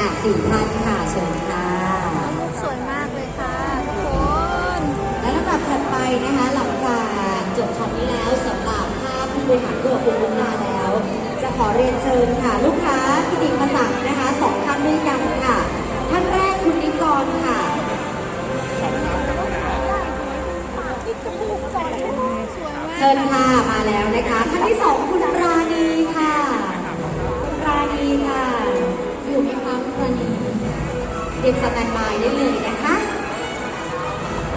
อะสี่ท่านค่ะเชิญค่ะลูกสวยมากเลยค่ะทุกคน และลำดับถัดไปนะคะหลังจากจบช็อตนี้แล้วสำหรับภาพผู้บริหารเกือบคุณลูกค้าแล้ว จะขอเรียนเชิญค่ะ ลูกค้าที่ดิงมาสั่งนะคะสองท่านด้วยกันค่ะ ท่านแรกคุณนิกรค่ะ สวยมาก เชิญค่ะมาแล้วนะคะท่านที่สองคุณราณี เตรียมสแตนบายได้เลยนะคะ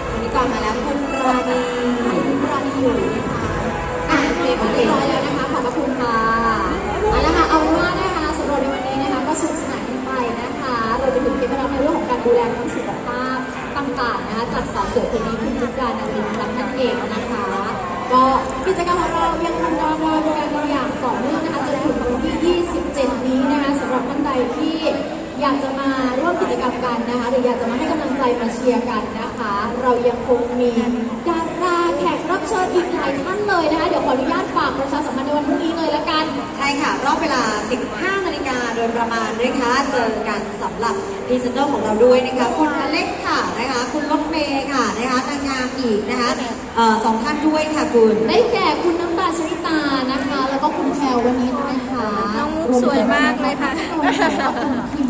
วันนี้ก่อนมาแล้วคุณราณีคุณราณีอยู่นะคะอะโอเคเรียบร้อยแล้วนะคะขอบพระคุณค่ะเอาละค่ะเอาว่านะคะสำหรับในวันนี้นะคะก็สนุกสนานกันไปนะคะ เราจะถึงเคล็ดลับในเรื่องของการดูแลทั้งสุขภาพต่างๆนะคะจากสาวสวยคนนี้คุณจุกการนวินรัตน์นั่นเองนะคะ ก็กิจกรรมของเรายังคงดำเนินการอย่างต่อเนื่องนะคะ อยากจะมาร่วมกิจกรรมกันนะคะหรืออยากจะมาให้กำลังใจมาเชียร์กันนะคะ เรายังคงมีดาราแขกรับเชิญอีกหลายท่านเลยนะคะเดี๋ยวขออนุญาตฝากประชาสัมพันธ์ในวันพรุ่งนี้เลยละกัน ใช่ค่ะ รอบเวลา 15 นาฬิกาโดยประมาณนะคะเจอกันสำหรับพรีเซนเตอร์ของเราด้วยนะคะคุณอเล็กค่ะนะคะ คุณรถเมย์ค่ะนะคะนางงามอีกนะคะเอ่อสองท่านด้วยค่ะคุณ ได้แก่คุณน้ำตาลชริตานะคะ แล้วก็คุณแพรววันนี้นะคะน้องมุกสวยมากเลยค่ะรวมถึงคุณคิ